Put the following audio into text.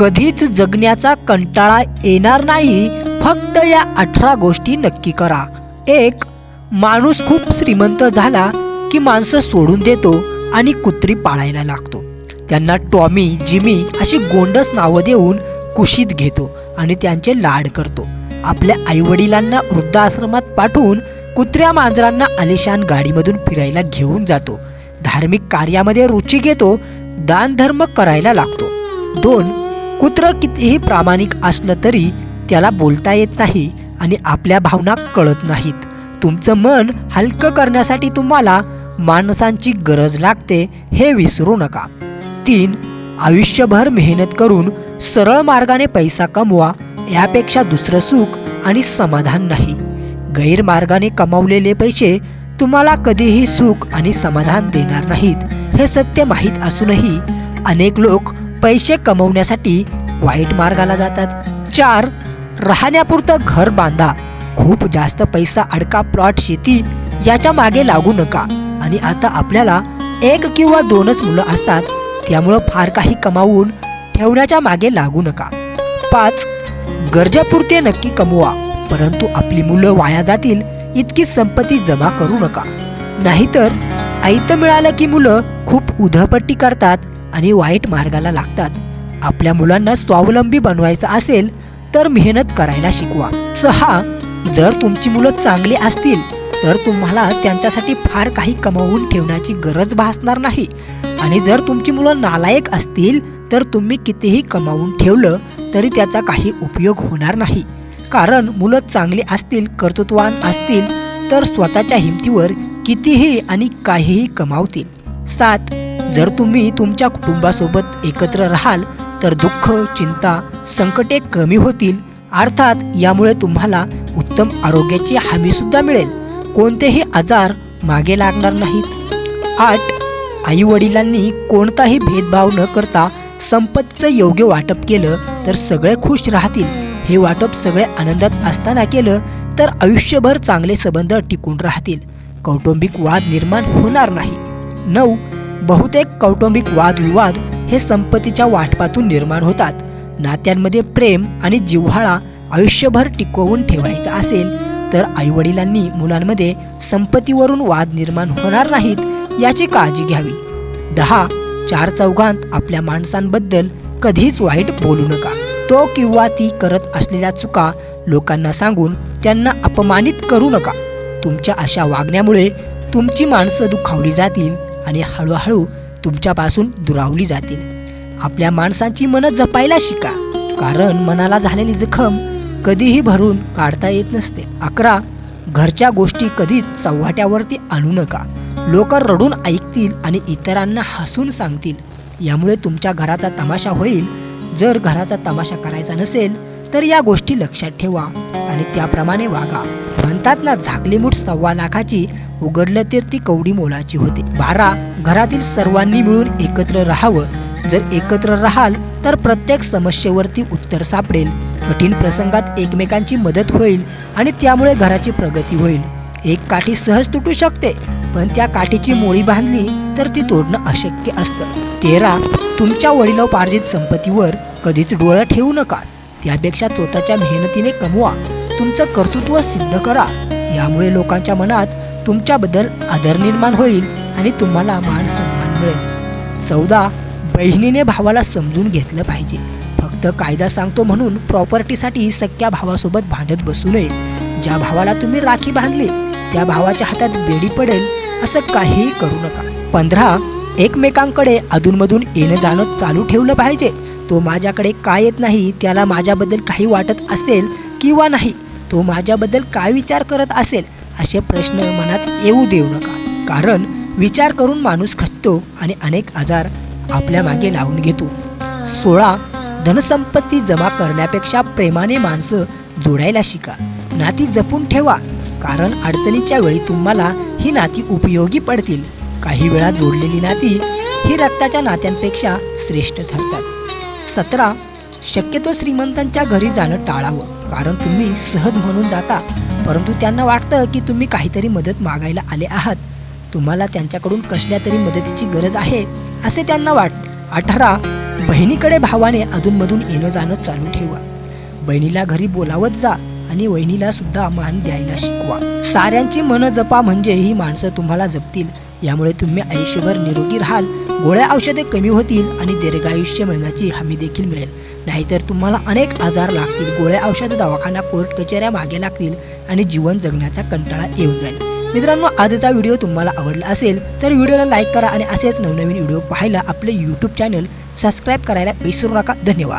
कधीच जगण्याचा कंटाळा येणार नाही. फक्त या अठरा गोष्टी नक्की करा. एक माणूस खूप श्रीमंत झाला की माणसं सोडून देतो आणि कुत्री पाळायला लागतो. त्यांना टॉमी जिमी अशी गोंडस नावं देऊन कुशीत घेतो आणि त्यांचे लाड करतो. आपल्या आईवडिलांना वृद्धाश्रमात पाठवून कुत्र्या मांजरांना आलिशान गाडीमधून फिरायला घेऊन जातो. धार्मिक कार्यामध्ये रुची घेतो दानधर्म करायला लागतो. दोन कुत्रं कितीही प्रामाणिक असलं तरी त्याला बोलता येत नाही आणि आपल्या भावना कळत नाहीत. तुमचं मन हलकं करण्यासाठी तुम्हाला माणसांची गरज लागते हे विसरू नका. तीन आयुष्यभर मेहनत करून सरळ मार्गाने पैसा कमवा यापेक्षा दुसरं सुख आणि समाधान नाही. गैरमार्गाने कमावलेले पैसे तुम्हाला कधीही सुख आणि समाधान देणार नाहीत हे सत्य माहीत असूनही अनेक लोक पैसे कमवण्यासाठी वाईट मार्गाला जातात. चार राहण्यापुरतं घर बांधा. खूप जास्त पैसा अडका प्लॉट शेती याच्या मागे लागू नका. आणि आता आपल्याला एक किंवा दोनच मुलं असतात त्यामुळं फार काही कमावून ठेवण्याच्या मागे लागू नका. पाच गरजेपुरते नक्की कमवा. परंतु आपली मुलं वाया जातील इतकी संपत्ती जमा करू नका. नाहीतर ऐतं मिळालं की मुलं खूप उधळपट्टी करतात आणि वाईट मार्गाला लागतात. आपल्या मुलांना स्वावलंबी बनवायचं असेल तर मेहनत करायला शिकवा. सहा जर तुमची मुलं चांगली असतील तर तुम्हाला त्यांच्यासाठी फार काही कमवून ठेवण्याची गरज भासणार नाही. आणि जर तुमची मुलं नालायक असतील तर तुम्ही कितीही कमावून ठेवलं तरी त्याचा काही उपयोग होणार नाही. कारण मुलं चांगली असतील कर्तृत्वान असतील तर स्वतःच्या हिमतीवर कितीही आणि काहीही कमावतील. सात जर तुम्ही तुमच्या कुटुंबासोबत एकत्र राहाल तर दुःख चिंता संकटे कमी होतील. अर्थात यामुळे तुम्हाला उत्तम आरोग्याची हमीसुद्धा मिळेल. कोणतेही आजार मागे लागणार नाहीत. आठ आई वडिलांनी कोणताही भेदभाव न करता संपत्तीचं योग्य वाटप केलं तर सगळे खुश राहतील. हे वाटप सगळे आनंदात असताना केलं तर आयुष्यभर चांगले संबंध टिकून राहतील. कौटुंबिक वाद निर्माण होणार नाही. नऊ बहुतेक कौटुंबिक वादविवाद हे संपत्तीच्या वाटपातून निर्माण होतात. नात्यांमध्ये प्रेम आणि जिव्हाळा आयुष्यभर टिकवून ठेवायचा असेल तर आईवडिलांनी मुलांमध्ये संपत्तीवरून वाद निर्माण होणार नाहीत याची काळजी घ्यावी. दहा चार चौघांत आपल्या माणसांबद्दल कधीच वाईट बोलू नका. तो किंवा ती करत असलेल्या चुका लोकांना सांगून त्यांना अपमानित करू नका. तुमच्या अशा वागण्यामुळे तुमची माणसं दुखावली जातील आणि हळूहळू तुमच्यापासून दुरावली जातील. आपल्या माणसांची मनं जपायला शिका. कारण मनाला झालेली जखम कधीही भरून काढता येत नसते. अकरा घरच्या गोष्टी कधीच चव्हाट्यावरती आणू नका. लोक रडून ऐकतील आणि इतरांना हसून सांगतील. यामुळे तुमच्या घराचा तमाशा होईल. जर घराचा तमाशा करायचा नसेल तर या गोष्टी लक्षात ठेवा. आणि त्याप्रमाणे वागा. म्हणतात ना झाकली मूठ सव्वा लाखाची उघडलं तर ती कवडी मोलाची होते. बारा घरातील सर्वांनी मिळून एकत्र राहावं. जर एकत्र राहाल तर प्रत्येक समस्येवरती उत्तर सापडेल. कठीण प्रसंगात एकमेकांची मदत होईल आणि त्यामुळे घराची प्रगती होईल. एक काठी सहज तुटू शकते पण त्या काठीची मोळी बांधली तर ती तोडणं अशक्य असतं. तेरा तुमच्या वडिलोपार्जित संपत्तीवर कधीच डोळं ठेवू नका. त्यापेक्षा स्वतःच्या मेहनतीने कमवा. तुमचं कर्तृत्व सिद्ध करा. यामुळे लोकांच्या मनात तुमच्याबद्दल आदर निर्माण होईल आणि तुम्हाला मान सन्मान मिळेल. चौदा बहिणीने भावाला समजून घेतलं पाहिजे. फक्त कायदा सांगतो म्हणून प्रॉपर्टीसाठी सख्या भावासोबत भांडत बसू नये. ज्या भावाला तुम्ही राखी बांधली त्या भावाच्या हातात बेडी पडेल असं काहीही करू नका. पंधरा एकमेकांकडे अधूनमधून येणं जाणं चालू ठेवलं पाहिजे. तो माझ्याकडे काय येत नाही त्याला माझ्याबद्दल काही वाटत असेल किंवा नाही तो माझ्याबद्दल काय विचार करत असेल असे प्रश्न मनात येऊ देऊ नका. कारण विचार करून माणूस खचतो आणि अनेक आजार आपल्या मागे लावून घेतो. सोळा धनसंपत्ती जमा करण्यापेक्षा प्रेमाने माणसं जोडायला शिका. नाती जपून ठेवा. कारण अडचणीच्या वेळी तुम्हाला ही नाती उपयोगी पडतील. काही वेळा जोडलेली नाती ही रक्ताच्या नात्यांपेक्षा श्रेष्ठ ठरतात. सतरा शक्यतो श्रीमंतांच्या घरी जाणं टाळावं. कारण तुम्ही सहज म्हणून जाता. परंतु त्यांना वाटतं की तुम्ही काहीतरी मदत मागायला आले आहात. तुम्हाला त्यांच्याकडून कसल्या तरी मदतीची गरज आहे असे त्यांना वाट अठरा बहिणीकडे भावाने अधूनमधून येणं जाणं चालू ठेवा. बहिणीला घरी बोलावत जा आणि वहिनीला सुद्धा मान द्यायला शिकवा. साऱ्यांची मन जपा म्हणजे ही माणसं तुम्हाला जपतील. यामुळे तुम्ही आयुष्यभर निरोगी राहाल गोळ्या औषधे कमी होतील आणि दीर्घायुष्य मिळण्याची हमी देखील मिळेल. नाहीतर तुम्हाला अनेक आजार लागतील गोळ्या औषध दवाखाना कोर्ट कचेऱ्या मागे लागतील आणि जीवन जगण्याचा कंटाळा येऊन जाईल. मित्रांनो आजचा व्हिडिओ तुम्हाला आवडला असेल तर व्हिडिओला लाईक करा आणि असेच नवनवीन व्हिडिओ पाहायला आपले यूट्यूब चॅनल सबस्क्राईब करायला विसरू नका. धन्यवाद.